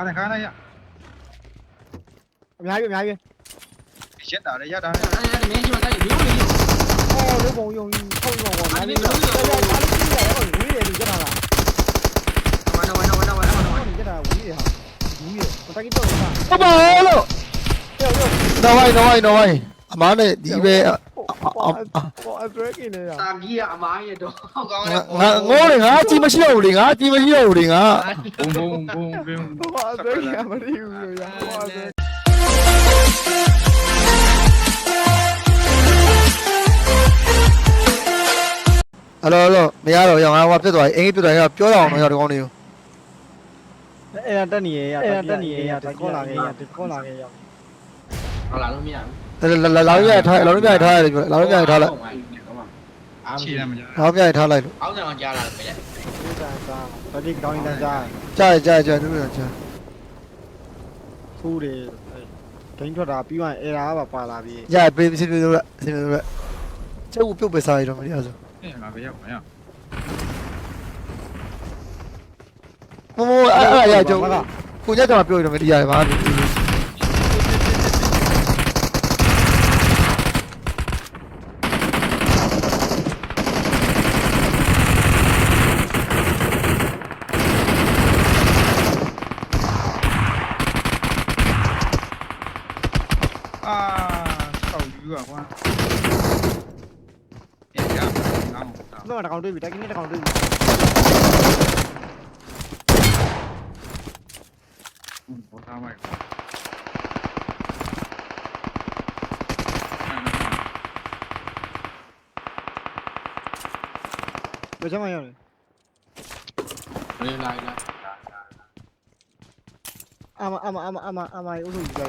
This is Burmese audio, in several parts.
ခါနေခါနေရအများကြီးအများကြီးရက်တာလေရက်တာလေအဲ့ဒါမင်းကြီးမဆိုင်ဘူးလို့အော်လုံးပုံယုံပုံယုံပေါ့နားလေးတော့တော်တော်အားလုံးကြီးတယ်ဟိုဝေးတယ်သူကြတာလားဝါနဝါနဝါနဝါ နဝါနဟိုကြတာဝေးတယ်ဟာဘူးရတကီတော့တာဟုတ်ပါလို့ကျော်ကျော်တော့ဝိုင်းတော့ဝိုင်းတော့ဝိုင်းအမားနဲ့ဒီပဲဟိုအဒရက်ကိနေရစာကြီးကအမားရဲ့တော့ကောင်းငါငါငိုးလေငါအကြည့်မရှိတော့ဘူးလေငါအကြည့်မရှိတော့ဘူးလေငါဘုံဘုံဘုံဘုံဟိုအဒရက်ကိမရီဘူးလို့ရဟိုအဒရက်အဲ့လိုလို့မရတော့ရောငါဟိုဖြစ်သွားပြီအင်ကြီးပြတ်သွားရင်ပြောတော့အောင်တော့ရောဒီကောင်းနေကိုအဲ့ဒါတက်နေရရအဲ့ဒါတက်နေရရတကောလာခဲ့ရတကောလာခဲ့ရဟုတ်လားလို့မရဘူး လာလာလာလို့ရထားလာလို့ရထားရတယ်ပြောလာလို့ရထားလိုက်အားချီရမကြလာလို့ရထားလိုက်လို့အောက်ဆောင်ကြားလာတယ်ဗျဒီတန်စားဗတိကောင်းတန်စားကြားကြားကြားနူးရကြားဖူးတယ်ဒိန်းထွက်တာပြီးရင်အဲ့ဒါကပါလာပြီရပေးစင်းပြလို့ရစင်းပြလို့ရကျုပ်ပြုတ်ပဲစားရတော့မရဆိုအဲ့ငါပဲရောက်ပါရမမအဲ့အဲ့ရကျုပ်ကိုညကတော့ပြောရတော့မတရားပါဘူး အာဆောက်ယူอ่ะကွာအဲ့ရအောင်တော့တကောင်တွေ့ပြီတကင်းတကောင်တွေ့ပြီဘောသားမိုက်ဘယ်ချက်မှရောက်လဲလေ လာလာအမအမအမအမအမရုပ်လို့ယူကြရ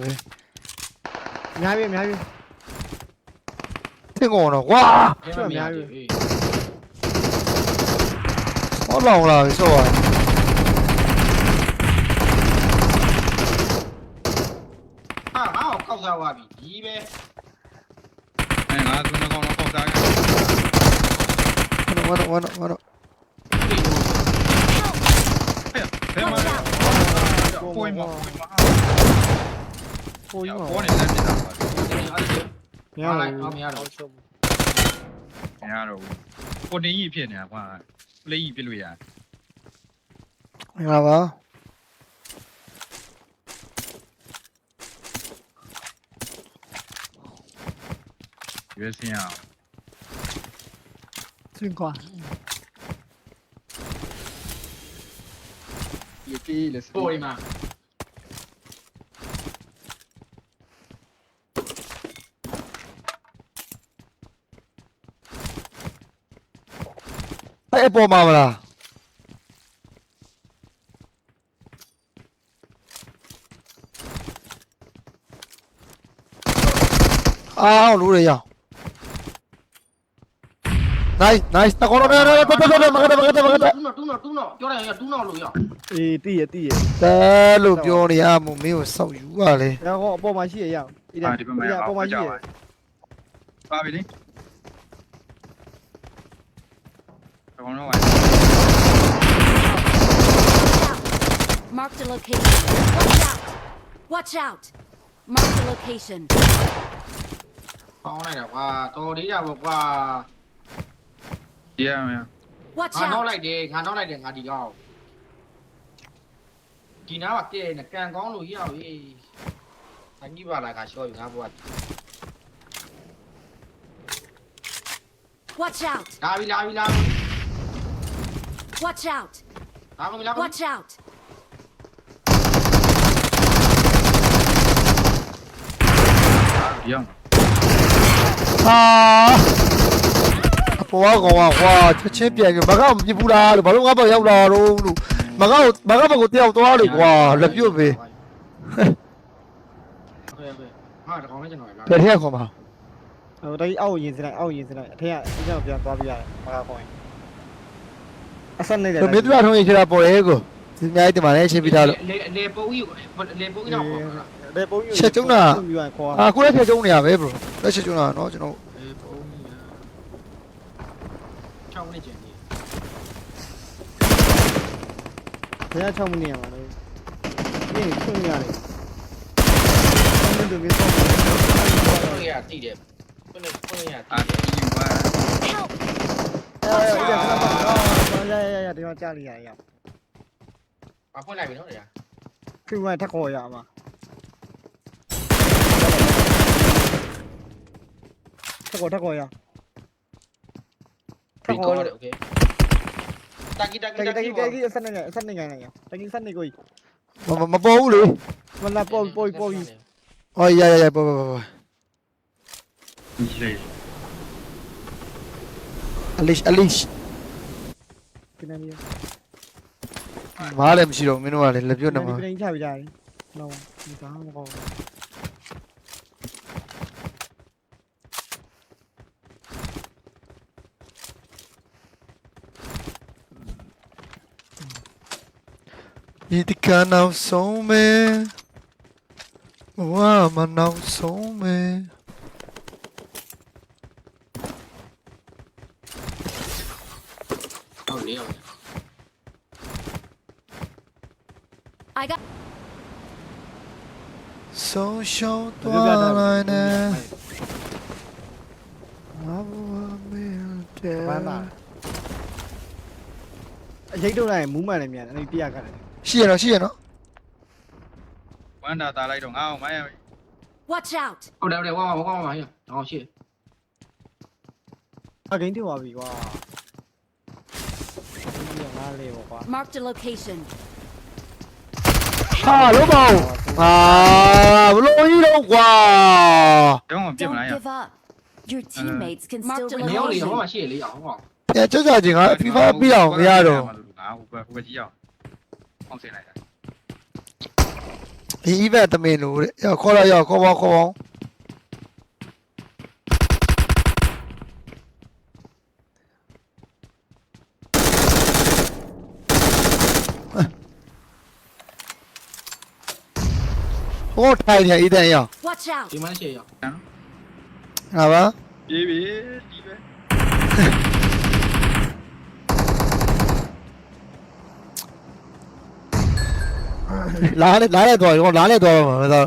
တ ယ်မကားရမလိုက်လိုက်လူရနောက်လေးနည်းနည်းဆုပ်ယူပြောပါဩဩအခါလေးကောက်ချက်ပဲအများကြီးအများကြီးသင်ကုန်တော့ကွာကျမများပြီဟောလောင်လာပြီဆိုတော့ဟာဟောကောက်စားသွား မှာလဲပွင့်မပွင့်မဟိုကြီးမှာပေါ်နေတယ်ပြတာပါမရလိုက်ဘူးမရတော့မရတော့ဘူးကိုတင်ကြီးဖြစ်နေတာကွာပလေးကြီးပြလို့ရမင်္ဂလာပါရွေးစင်းအောင်စင်ကွာဒီပြေးလေစပို့ရမှာ အဲ့အပေါ်မှာမလားอ้าวรู้เลยยังไนท์ไนท์ตะโกนเลยๆๆๆๆมากันมากันมากันมากันတူးနော်တူးနော်တူးနော်ပြောတယ်ရတူးနော်လို့ရအေးတိရတိရတဲလို့ပြောနေရမမင်းကိုစောက်ယူပါလေ ရဟောအပေါ်မှာရှိရရအောင်ဒီထဲဒီဘက်မှာရအောဒီင်ပေါ်မှာရှိရ ပါပြီလေ ကောင်တော့ Marked a location. Watch out! Watch out! Marked a location. ပေါင်းလိုက်တာကွာတော်သေးတာပေါ့ကွာဒီရမယ် Watch ငါတော့ out! လိုက်တယ်ငါတော့လိုက်တယ်ငါဒီတော့ဒီနားကကဲနေကန်ကောင်းလို့ရအောင်ရေးအကြီးပါလားကရှော့ယူငါဘွား Watch out! လာပြီလာပြီလာ Watch out! Lakon, lakon. Watch out! Yang. ဟာအပေါ်ကောင်ကဟွာချက်ချင်းပြန်ပြီးမကောက်မပြစ်ဘူးလားလို့ဘာလို့ငါ့ဘောက်ရောက်လာတော့လို့မကောက်မကောက်ဘောက်ကိုတယောက်သွားလို့ကွာလက်ပြုတ်ပဲဟာတကောင်လည်းကျွန်တော်လာတယ် ဘယ်ထက်ခေါ်မှာဟိုတကြီးအောက်ကိုရင်စလိုက်အောက်ကိုရင်စလိုက်အထက်ကဒီကြောင်ပြန်သွားပြရတယ်မကောက်ခေါင်းရင် အဆက်နေတယ်ဆိုမင်းတို့ထုံးရင်ချတာပေါ်ရဲကိုဒီအများကြီးတင်ပါလေရှင်းပြထားလို့လေလေပုံကြီးလေပုံကြီးတော့ပေါ့လားလေပုံကြီးချက်ကျုံးတာပြီးရင်ခေါ်အာကိုလည်းချက်ကျုံနေရပဲ bro လက်ချက်ကျုံတာနော်ကျွန်တော်လေပုံကြီးချောင်းနေကျင်ကြီးဘယ်6မိနစ်ရမှာလဲဒီခွင့်ရတယ်ဆင်းတို့မြေဆောင်ပုံကြီးကတိတယ်ပုံကြီးပုံကြီးကအာတိတယ်ဒီယူပါ Help! အေးရရ ရရရဒီမှာကြားလိုက်ရရ အဖွင့်လိုက်ပြီနော်တရား ခွင့်ဝထက်ခေါ်ရမှာထက်ခေါ်ထက်ခေါ်ရထက်ခေါ် โอเคတာကီတာကီ တက တာ ယ်တ ကီ ကယ်တကယ်ဆက်နေတယ်ဆက်နေနေရတကယ်ဆက်နေကို မမပေါ်ဘူးလေ မလာပေါ်ပေါ်ပေါ်ပြီး ဟောရရရပေါ်ပေါ်ပေါ် ဒီလေ အလစ်အလစ် ကိနေနေမားလည်းမရှိတော့မင်းတို့ကလည်းလက်ပြုတ်နေမှာကိနေချပြကြတယ်နော်ဒီကားမကောဒီတကနောက်ဆုံးမဲဝါမနောက်ဆုံးမဲ ဟုတ်လေဟုတ် I got ဆုံးရှုံးသွားလိုက်နဲ့ငါဘဝမင်းတဲ့ဘာမှအရေးတော့လိုက်မူးမှန်နေမြန်အဲ့ဒီပြရခတ်တယ်ရှိရတော့ရှိရနော်ဝမ်းတာတာလိုက်တော့ငါအောင်မရ Watch out! ဟုတ်တယ်ဟုတ်တယ်ဝါဝါဝါဝါဟေ့ဟောရှေ့အဂိမ်းတင်သွားပြီကွာဒီငါလေးပေါ့ကွာ Marked a location. ဟာလုံးပေါင်းအာဘလို့ကြီးတော့ကွာတော့မပြစ်မ Don't လားရ give up. Your teammates can Marked still a နေအောင်လေ revive ဟော you. မှာရှေ့လေအောင်ဟောပြန်ကြကြချင်းက FIFA ပြအောင်မရတော့ငါဟိုဘက်ဟိုဘက်ကြီးအောင်အောင်စင်လိုက်တာဒီ event တမင်လို့တဲ့ရောက်ခေါ်ရရောက်ခေါ်ပါခေါ်ပါ ဟိုထိုင်နေအီတန်ရောက် Watch out! ဒီမှာရှေ့ရောက်ဟာပါပြေးပြေးဒီပဲလာလေလာလေတော့လာလေတော့မှာမသား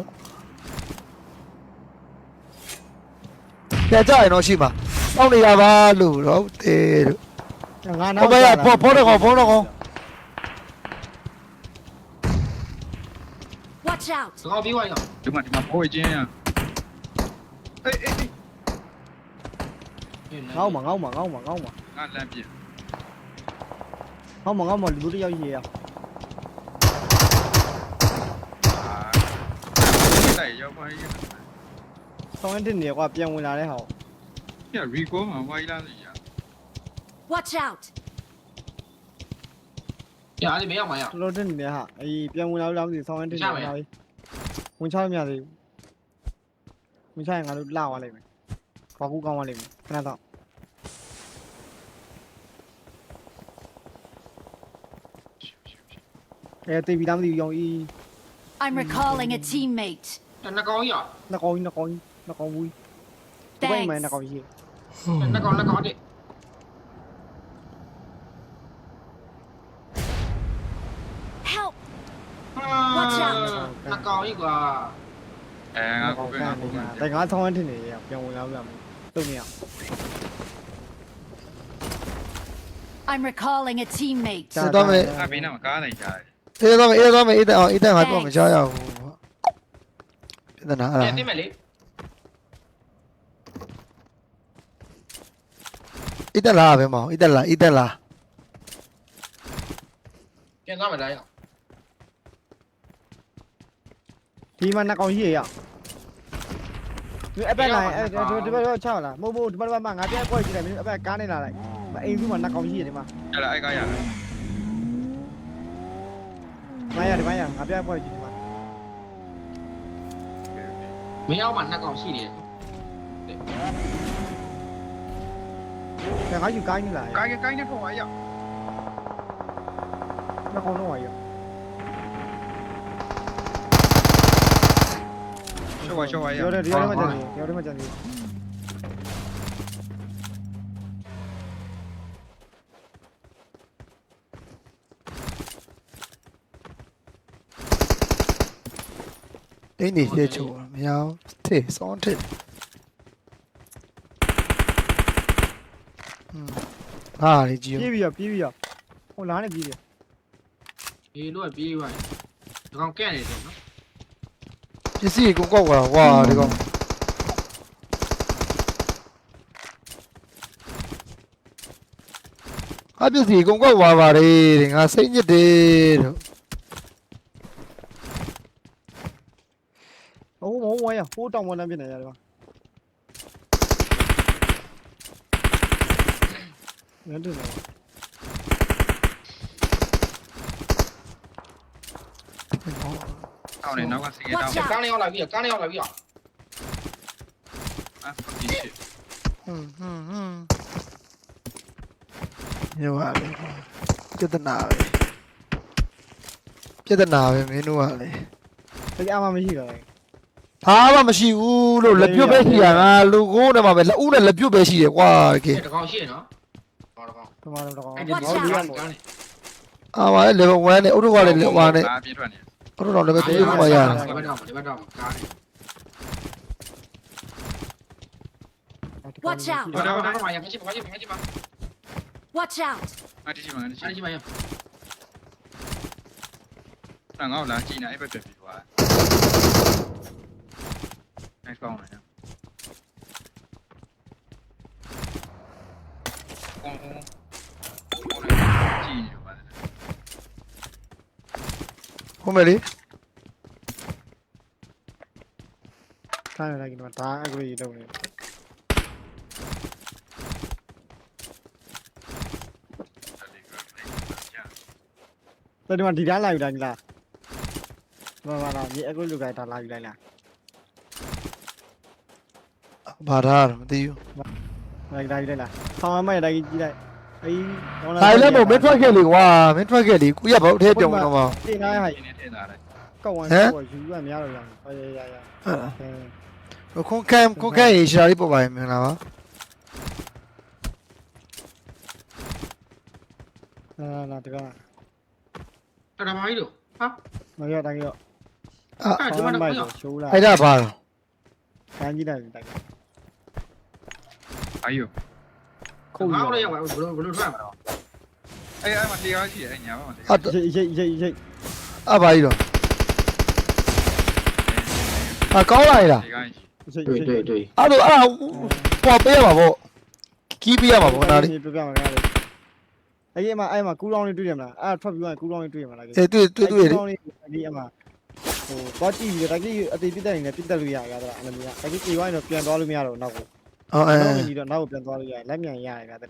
ကြကြရင်တော့ရှိမှာစောင်းနေရပါလို့တော့တေးလို့ငါဟောဘရဖော်ဖော်တော့ဖော်တော့ Watch out! သကောပြီးွားရောက်ဒီမှာဒီမှာပိုးချင်းရအေးအေးငေါ့မငေါ့မငေါ့မငေါ့မငါလမ်းပြည့်ငေါ့မငေါ့မလူတယောက်ရေးရအာတိုက်ရောက်ပါရဲ့ဆောင်းတင်နေကွာပြန်ဝင်လာတဲ့ဟာပြရီကိုမှာဝိုင်းလာနေရ Watch out! ညာလေးမရောက်မှာရောက်တော်တော်တင်နေတဲ့ဟာအေးပြန်ဝင်လာလို့လားမသိဆောင်းတင်နေလာပြီ ဝင်ချလို့မရသေးဘူးဝင်ချရင်ငါတို့လာသွားလိမ့်မယ်ဘာကူကောင်းသွားလိမ့်မယ်ခဏတော့အဲတေးပြီးသားမသိဘူးရောင်ဤ I'm recalling a teammate. တနကောင်ရောက်နှကောင်းကြီးနှကောင်းကြီးနှကောင်းဘူးဒီဘက်မှာနှကောင်းကြီးတကောင်တကောင်တဲ့ Help! တကောင်ကြီးကွာအဲငါနှကိုကောင်းပဲကငါနေကိုပဲကြတကယ်ဆောင်းတင်နေရပြန်ဝင်လာလို့လားမသိဘူးတုံးနေရ I'm recalling a teammate. စတော့မယ်ငါဘေးနားမှာကားနေကြတယ်အေးတော့မယ်အေးတော့မယ်အေးတော့အေးတော့ငါတော့မချရဘူးပြဿနာအဲ့ပြန်ဒါသိမယ်လေအေးတက်လာပဲမအောင်အေးတက်လာအေးတက်လာပြန်သွားမယ်လားရောက် ဒီမှာနှကောင်းကြီးရဒီအပက်လိုက်အဲဒီဒီဘက်တော့ချောက်လာမဟုတ်ဘူးဒီဘက်မှာငါပြန်အကွက်ကြည့်လိုက်မင်းအပက်ကားနေလာလိုက်အိမ်စုမှာနှကောင်းကြီးရဒီမှာအဲ့ဒါအဲ့ကားရတယ်မရဒီမှာရငါပြန်အကွက်ကြည့်ဒီမှာငမင်းအောင်မှနှစ်ကောင်ရှိနေတယ်ဒါငါယူကိုင်းနေလားကိုင်းကိုင်းနဲ့ထောက်ပါရနှစ်ကောင်တော့ရ ရှော့ပါရှော့ပါရရောတယ်ရောတယ်မကြံနေရောတယ်မကြံနေတင်းနေရှေ့ချိုးမရအောင်ထိစောင်းထိဟွန်းဟာလေကြည့်ပြေးပြီးရပြေးပြီးရဟိုလားနဲ့ပြေးပြီးအေးလို့ပြေးသွားတယ်ဒီကောင်ကဲ့နေတယ်နော် ပစ္စည်းကိုကောက်သွားဝါဒီကောင်အပစ္စည်းကိုကောက်သွားပါတယ်တဲ့ငါစိတ်ညစ်တယ်တို့ဟိုမဟုတ်ဝါရဟိုတောင်ဝန်တန်းပြနေရတယ်ကွာငါတို့လ ည်းထောက်နေနောက်ကစီရတော့ Watch out ကန်းလေးရောက်လာပြီကန်းလေးရောက်လာပြီအာဒီရှစ်ဟွန်းဟွန်းဟွန်းညောပါလေပြဿနာပဲပြဿနာပဲမင်းတို့ကလေတကယ်အမှမရှိတော့ဘူးဘာမှမရှိဘူးလို့လက်ပြုတ်ပဲရှိရငါလူကိုးနဲ့မှာပဲလက်ဦးနဲ့လက်ပြုတ်ပဲရှိတယ်ကွာတကယ်ဒီကောင်ရှိနော်ဟောဒီကောင်ဒီမှာတော့ကောင်အဲ့ဒီဒီဘောကောင်လေးရကန်းမို့လေးအာပါလေ level 1နဲ့အုတ်တော့ကလည်း level 1နဲ့အာပြေးထွက်နေ အုတ်တော့ level 3ကိုမှရတာဒီဘက်တော့ဒီဘက်တော့ကားတယ် Watch out ဟောတော့တော့မှာရမရှိပါမရှိပါမရှိပါ Watch out! အတီးချင်မှာအတီးချအဲ့င်ဒီမှာရငါ့ကိုလာကြည့်နေအဲ့ဘက်ပြပြီးသွားနိုင်ကောင်းတယ်ကောင်းကောင်းကြည့်နေပါလေ ဟုတ်မယ်လေထားနေလိုက်ကျွန်တော်ဒါအဂရီလုပ်နေတယ်ဒီမှာဒီသားလာယူတိုင်းလားမမလာဒီအဂရီလူကဒါလာယူလိုက်လားဘာထားတော့မသိဘူးလိုက်ဒါယူလိုက်လားဆောင်းမရတိုင်းကြည့်လိုက် အေးဒါလည်းမဟုတ်မင်းထွက်ခဲ့လေကွာမင်းထွက်ခဲ့လေကိုရဘာအထဲပြောင်းတော့မှာဒီနားဟိုဒီနေ့ထည့်ထားတယ်ကောက်ဝမ်းကိုယူရမရတော့ရအောင်ရရရဟဲ့ခွန်ကမ်ခွန်ကမ်ရေရှာလေးပေါ်ပါရင်မင်္ဂလာပါအာလာတကတော်တော်ပါကြီးတို့ဟာမရတိုင်းရောအဲ့ဒီမှာမိုတော့က်ရှိုးလာအဲ့ဒါဘာတော့ကန်းကြည့်လိုက်တိုင်း အာယူ ခုတ်ငါရတို့ရောက်ဘလို့ဘလို့ထွက်မှာတော့အဲ့အဲ့မှာတရားရှိတယ်အဲ့ညာဘက်မှာတရားအရိတ်ရိတ်ရိတ်ရိတ်အဘာကြီးတော့အကောင်းလိုက်လားတရားရှိရိတ်တွေ့တွေ့တွေ့အဲ့လိုအဲ့ဒါပေါ်ပေးရမှာပေါ့ကီးပေးရမှာပေါ့နားလေးပြပြမှာလေအဲ့ဒီမှာအဲ့မှာကူလောင်းလေးတွေ့ရမလားအဲ့ထွက်ပြီးတော့ကူလောင်းလေးတွေ့ရမလားအဲတွေ့တွေ့တွေ့လေကူလောင်းလေးဒီအမှာဟိုတော့ကြည့်ပြီးတော့တကယ်အတေးပြတ်တယ်နေပြတ်တက်လို့ရရတာအဲ့လိုမျိုးတကယ်ပြေးဝိုင်းတော့ပြန်သွားလို့မရတော့နောက်ကို အော်အဲနောက်ဝင်ပြီးတော့နောက်ကိုပြန်သွားလို့ရလက်မြန်ရရတာတဲ့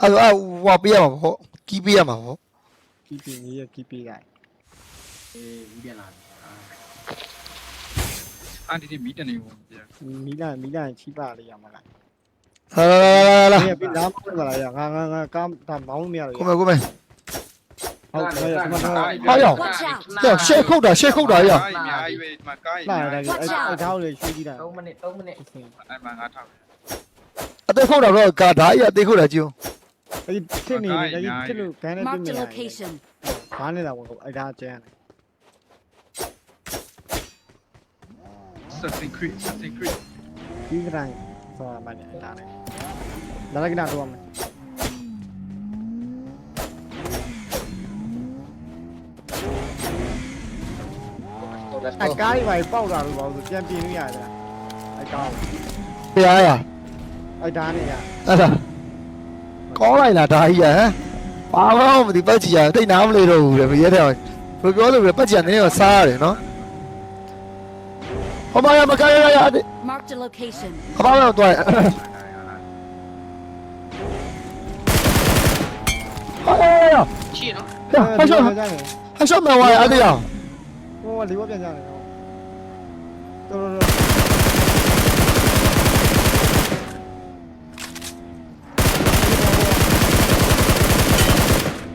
အဲ့လိုအဲ့ဟိုပေးရမှာပေါ့ကီးပေးရမှာပေါ့ကီးပြီးကြီးကီးပြီးလိုက်အေးဒီပြန်လာအန်တီတီမီတနေဘူးပြမီလာမီလာချီပါလေးရမှာလားလာလာလာလာဒီပြလာမလို့လာရငါငါငါကားဒါမောင်းလို့မရတော့ကိုမယ်ကိုမယ် ဟုတ်ကဲ့ဒီမှာတော့ကြောက်ရှေ့ခုတ်တာရှေ့ခုတ်တာရအများကြီးပဲဒီမှာကားကြီးလာများတယ်ကြီးအဲ့အဲ့ဒါကိုလေရွှေ့ကြည့်တာ3မိနစ်3မိနစ်အဲ့မှာငါထောက်တယ်အသေးခုတ်တာတော့ကာဓာကြီးအသေးခုတ်တာကြည့်အဲ့ဒီဖြစ်နေတယ်ဒီဖြစ်လို့ဂန်းနဲ့ပြ Marked နေ a တယ် location. ဘာနေတာဝင်အဲ့ဒါကျန်စတင်ခရစ်စတင်ခရစ်ဒီကတိုင်းဆိုတာမှလည်းအဲ့ဒါနဲ့လာလိုက်ကတော့မယ် အကားကြီးပါပေါက်တာလို့ပါဆိုပြန်ပြင်လို့ရတယ်အကားတရားရအဲ့ဒါနဲ့ရအဲ့ဒါကောင်းလိုက်လားဓာကြီးရဟမ်ဘာမှမသိပတ်ကြည့်ရတိတ်နားမလေးတော့ဘူးလေမရဲတဲ့ဘယ်ပြောလို့လဲပတ်ကြည့်နေရောစားရတယ်နော်ဟောမရမကရရရ Marked a location. အပါတော့တော့ဟာရရှိနော်ဟဲ့ရှော့ကြတယ်ဟဲ့ရှော့မဝါ ရအဲ့ဒါဟိုကလေးဝပြန်ကြတယ်ဟိုတော်တော်တော်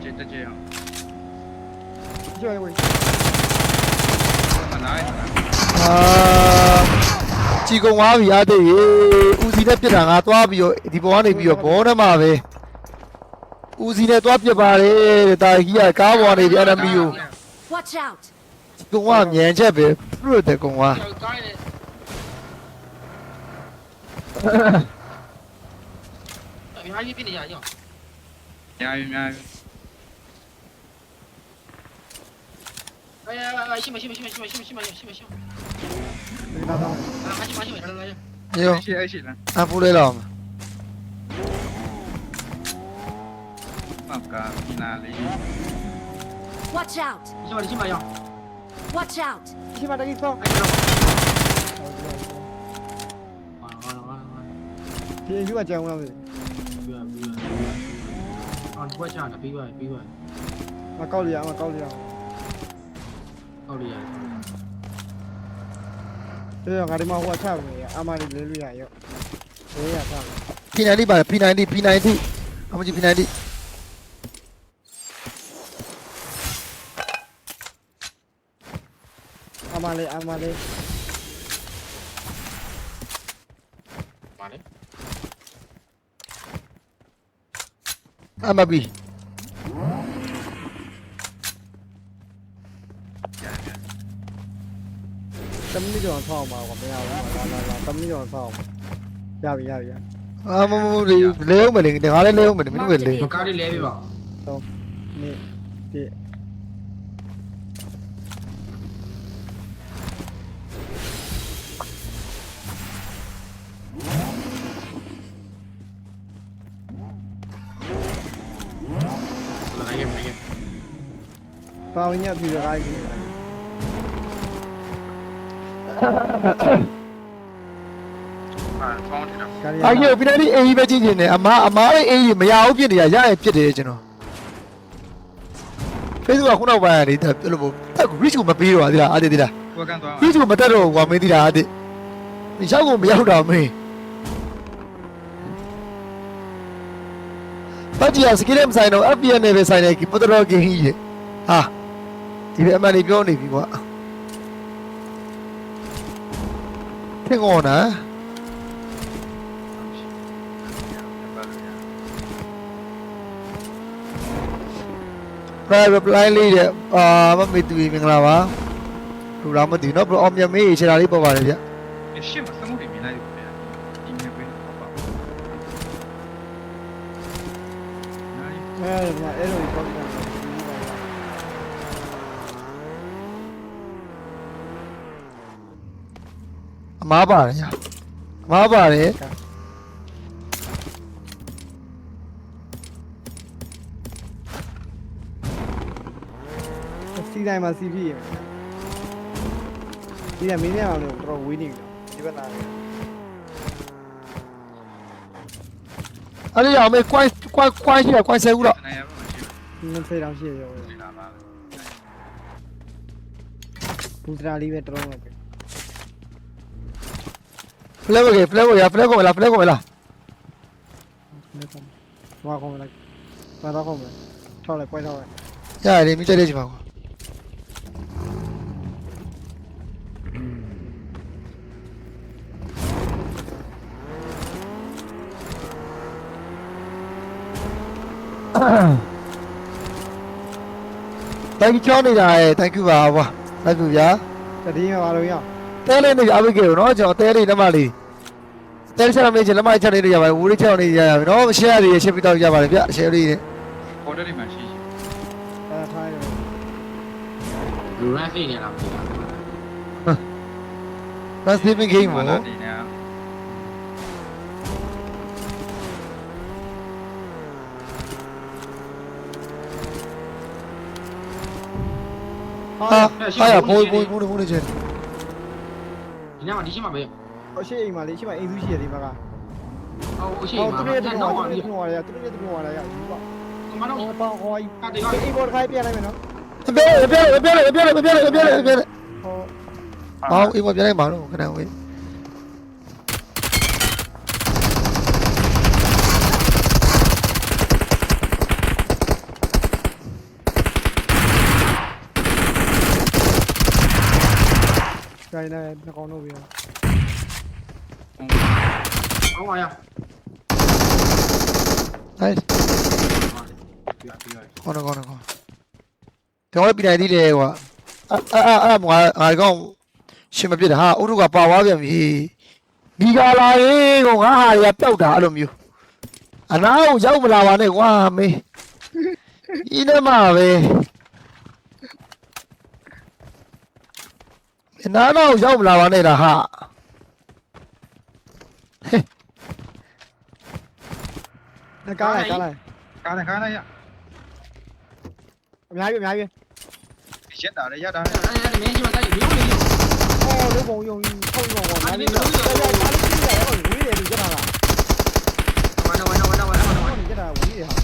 ကျေတက်ကျေအောင်ကျော်ရွေးမနိုင်ဘူးအာကြည်ကုံသွားပြီအားသိရေဦးစီနဲ့ပြစ်တာငါသွားပြီးတော့ဒီပေါ်ကနေပြီးတော့ဘောထဲမှာပဲဦးစီနဲ့သွားပြစ်ပါတယ်တဲ့တာကြီးကကားပေါ်နေပြီး enemy ကို Watch out! 公安年纪别不的公安。哈哈。明天你别的家用。加油，加油。哎呀，哎，行吧行吧行吧行吧行吧行吧行吧行吧。来来来。哎呦。哎行了。他不来了。Watch out！你先把你先把用。Watch out! P90 P90, P90. P90? มาเลยเอามาเลย มาเลย I'm a bee. Tâm đi dọn phòng mà còn bây giờ là là là tâm đi dọn phòng. Giao bị giao bị. À mà mà dạ. đi léo mình đừng đừng hóa lên léo mình mình quyền đi. Một cao đi léo đi bảo. Không. Nè. Chị. ပါဝင်ရပြီရခိုင်းပြီအာဖောင်းတယ်တော့ကာရီအာကြီး P90 အေးကြီးပဲကြည့်နေတယ်အမအမားလေးအေးကြီးမရဘူးဖြစ်နေရရရဖြစ်တယ်ကျွန်တော် Facebook ကခုနောက်ပိုင်းကနေတက်လို့ပေါ့တက် reach ကိုမပေးတော့ဘူးလားအားတည်တည်လားကိုကန်သွား reach ကိုမတက်တော့ဘူးကွာမင်းတည်တာအားတည်ရောက်ကိုမရောက်တော့မင်းပတ်ကြီးကစကီးမဆိုင်တော့ FPN နဲ့ပဲဆိုင်တယ်ကပတရောဂင်းကြီးရေဟာ ဒီပဲအမှန်ကြီးပြောနေပြီကွာထင်ကုန်နာဖရိုင်ပလိုင်းလေးတဲ့အာမမေတူမင်္ဂလာပါလူလာမသိနော်ဘယ်အောင်မြမေးရေချတာလေးပေါ်ပါလေဗျရှင်းမစမှုတွေမြင်လိုက်ပြီဗျာဒီမြင်ပေးတော့ပါအဲ့ဒါအဲ့လို မားပါတယ်ညာအမားပါတယ်စီတိုင်းမှာစီဖြစ်ရဒီကမင်းနဲ့အောင်လို့တော့ဝေးနေပြီဒီဘက်လာတယ်အဲ့ဒီအောင်မေကွိုင်းကွိုင်းကွိုင်းရှိတာကွိုင်းဆယ်ဦးတော့နိုင်ရပါမရှိနင်းစေးတောင်ရှိရောဘူးလာပါဘူတရာလေးပဲတလုံးပဲ 플레버게 플레버게 플레고메라 플레고메라 qua không phải qua không phải cho lại quay ra lại ya để mình chơi đây chỉ vào thank you đi này. Thank you vào vào. Thank you giá cái đi vào đâu nhá? Té lên thì giáo với kiểu nó cho té đi nó mà đi. တဲလေးချက်တော့မေးချင်လက်မချက်လေးတွေရပါတယ်ဝူလေးချက်နေရရပြီနော် share တွေရှင်းပြီးတော့ရပါတယ်ဗျ share လေးနဲ့ပေါ်တယ်ဒီမှာရှိရှိအဲထားရလူရမ်းစိတ်နေလားမသိဘူး that's the game ပေါ့ဒီနေဟာဟာဟာရဘိုးဘိုးဘိုးဘိုးနေချင်ဒီနေ့မှဒီချိန်မှပဲ ဟိုရှိအိမ်မှာလေရှိမှာအိမ်စုရှိရဒီမှာကဟိုရှိမှာသူတို့ရဲ့တူနော်သူတို့ရဲ့တူနော်သူတို့ရဲ့တူနော်ကမတော့ပေါ့ဟိုအိမ်ပေါ်တစ်ခါပြရလိုက်မယ်နော်ပြရပြရပြရပြရပြရပြရပြရဟိုဟောအိမ်ပေါ်ပြရလိုက်မှာတော့ခဏဝေးကြိုင်နေနှကောင်းလို့ပြော ကောင်းပါရဟဲ့ပြပြရခေါင်းတော့ခေါင်းတော့ခေါင်းကျွန်တော်ပြည်နိုင်သေးတယ်ကွာအဲ့အဲ့အဲ့ငါငါကောင်ရှင်မပြစ်တာဟာဥရုကပါသွားပြန်ပြီမိကလာရင်ကောင်ငါဟာရပျောက်တာအဲ့လိုမျိုးအနာကိုရောက်မလာပါနဲ့ကွာမေးဤနေမှာပဲအနာတော့ရောက်မလာပါနဲ့လားဟာ နှကားလိုက်ကားလိုက်ကားနဲ့ကားနဲ့ရအများကြီးအများကြီးရက်တာလေရက်တာလေအဲ့ဒါမင်းကြီးမတိုက်ဘူးလေအော်လို့ပုံယုံပုံယုံပေါ်မှာလေးတော့တော်တော်အားလုံးကြီးတယ်ဟိုဝေးတယ်လူကြတာလားဝါနဝါနဝါနဝါနဝါနဟိုကြတာဝေးတယ်ဟာ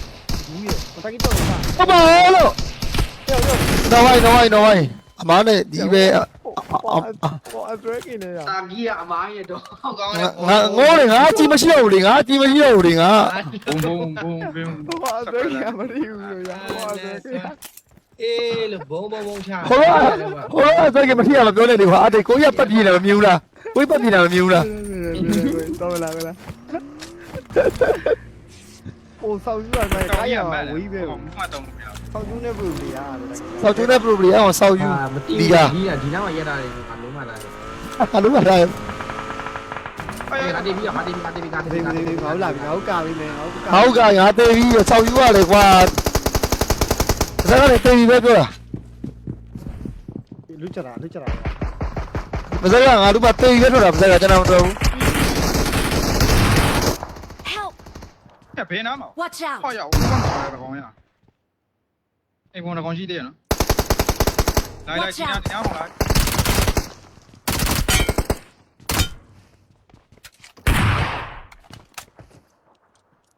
ဘူးရတကီတော့ပါဟုတ် ပါလို့ကျောက်ကျောက်နော်ဝိုင်းနော်ဝိုင်းနော်ဝိုင်းအမားနဲ့ဒီပဲဟိုအဘရကင်းနေတာတာကြီးကအမားရဲ့တော့ကောင်းငါငါငိုးတယ်ငါကြည့်မရှိတော့ဘူးလေငါကြည့်မရှိတော့ဘူးလေငါဘုံဘုံဘုံဘုံဟိုအဘရကင်းမရဘူးလို့ရဟိုအဘရကင်းအေးလို့ဘုံဘုံဘုံချဟိုတော့ဟိုတော့စက်ကမရှိရမပြောနဲ့လေဟာအတေကိုရပတ်ပြေးတယ်မမြင်ဘူးလားကိုပတ်ပြေးတယ်မမြင်ဘူးလားတော့လာလာဟိုဆောက်ယူရမယ်ကောကားင်းရရဝမဲ့ေးပဲဘုံမှတော့မရ ဆောက်ယူနေဘူးလေရတယ်ဆောက်ကျုံးတဲ့ property အောင်ဆောက်ယူမတီးဒီဒီကကဒီနောက်ရက်တာတွေအလုံးမလာတယ်အလုံးမထားရအဲ့ဒါတီးပြီးဟာတီးပြီးဟာတီးပြီးဟာတီးဒီပြီးဒီငေါလာပြီငေါကာပြီမယ်ငေါကာဟောက်ကငါသေးပြီးဆောက်ယူရတယ်ကွာစကားနဲ့တေးပြီးပဲပြောတာလူချတာလူချတာမစကားငါတို့မတေးပြီးပဲပြောတာမစကားကျွန်တော်မပြောဘူး Help! ရဘေးနားမှာ Watch ဟော out! ရောက်ဘုံတော့ကောင်းရအိမ်ဘုံတော့ကောင်းရှိ သေးရနော်လိုက်လိုက်ဒီနားဒီနားဟောလိုက်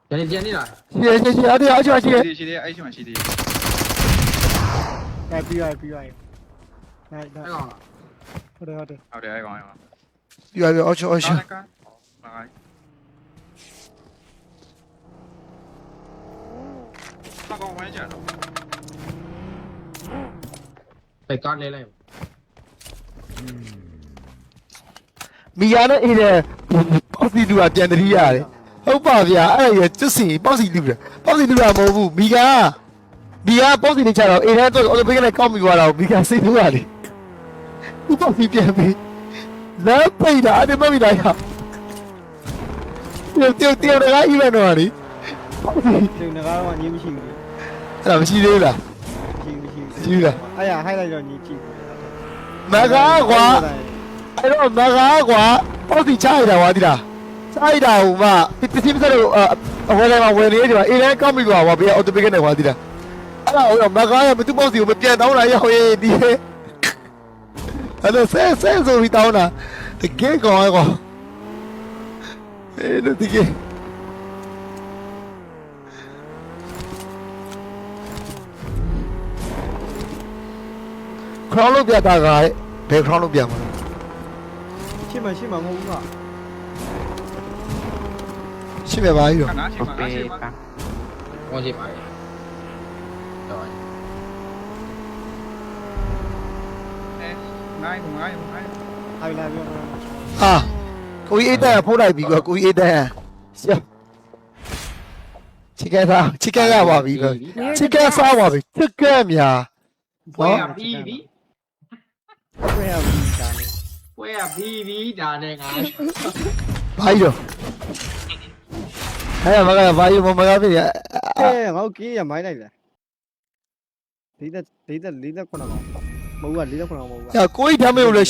ကျန်နေကျန်နေလားရှေ့ရှေ့ရှေ့အတေးအချောရှေ့ရှိသေးရှိသေးအဲ့ရှိမှရှိသေးအဲပြီးရပြီးရနိုင်အဲ့နိုင်ကောင်လားဟုတ်တယ်ဟုတ်တယ်ဟုတ်တယ်အဲ့ကောင်းရအောင် ပြပြအချောအချောကားကားလိုက်ဘာကောင်းဝဲကြတော့ပဲကားလဲလိုက်မီယာနဲ့အေးတဲ့ပေါ့စီလူကပြန်တတိရတယ်ဟုတ်ပါဗျာအဲ့ရကျွတ်စီပေါ့စီလူတယ်ပေါ့စီလူတာမဟုတ်ဘူးမီယာမီယာပေါ့စီနေချတော့အေးတဲ့တော့အော်တိုဘိကနဲ့ကောက်မိသွားတော့မီယာစိတ်လို့ရတယ်ဥပစီပြန်ပြီလက်ပိတ်တာအဲ့မမီတာရ tiêu tiêu tiêu တကားကြီးပဲတော့လေဒီငကားတော့ညီမရှိဘူးအဲ့ဒါမရှိသေးဘူးလားညီ မရှိရှိဘူးလားအဲ့ရဟိုက်လိုက်တော့ညီကြည့်မကားကွာအဲ့တော့မကားကွာပေါ့စီချရတာကွာဒီလားချရတာဟိုမှပစ္စည်းပစ္စည်းတော့အဝယ်တိုင်းမှာဝယ်နေတယ်ကွာအေးတဲ့ကောက်မိကွာဗျာအော်တိုဘိကနဲ့ကွာဒီလားအဲ့ဒါဟိုမကားရမသူပေါ့စီကိုမပြန်တောင်းလာရောက်ရေးဒီအဲ့ဒါဆဲဆဲဆိုပြီးတောင်းတာတကယ်ကောင်းရောအဲ့ဒါတကယ် ခရောင်းလို့ပြတာကဘယ်ခရောင်းလို့ပြမှာရှင်းမရှင်းမမဟုတ်ဘူးကရှင်းပြပါကြီးတော့ခဏရှိမှာခဏရှိမှာကောင်းချင်ပါလေတော့အဲနိုင်နိုင်နိုင်အဲ့လာပြောဟာကိုကြီးအိတ်တန်ဖုတ်လိုက်ပြီကွာကိုကြီးအိတ်တန်ရှေ့ချစ်ကဲသားချစ်ကဲရပါပြီပဲချစ်ကဲစားပါပြီချစ်ကဲများပွဲရပြီး ပြီဘယ်ဟာဘူးကားလဲပွဲရပြီးပြီဒါနဲ့ငါဘာကြီးတော့အဲ့ဒါမကဘာကြီးမမကပြရအဲငေါကေးရမိုင်းလိုက်လား၄သက်၄သက်၄သက်ခုနကမဟုတ်ဘူးက၄သက်ခုနကမဟုတ်ဘူးက။ကိုကြီးဓာမေကိုလည်း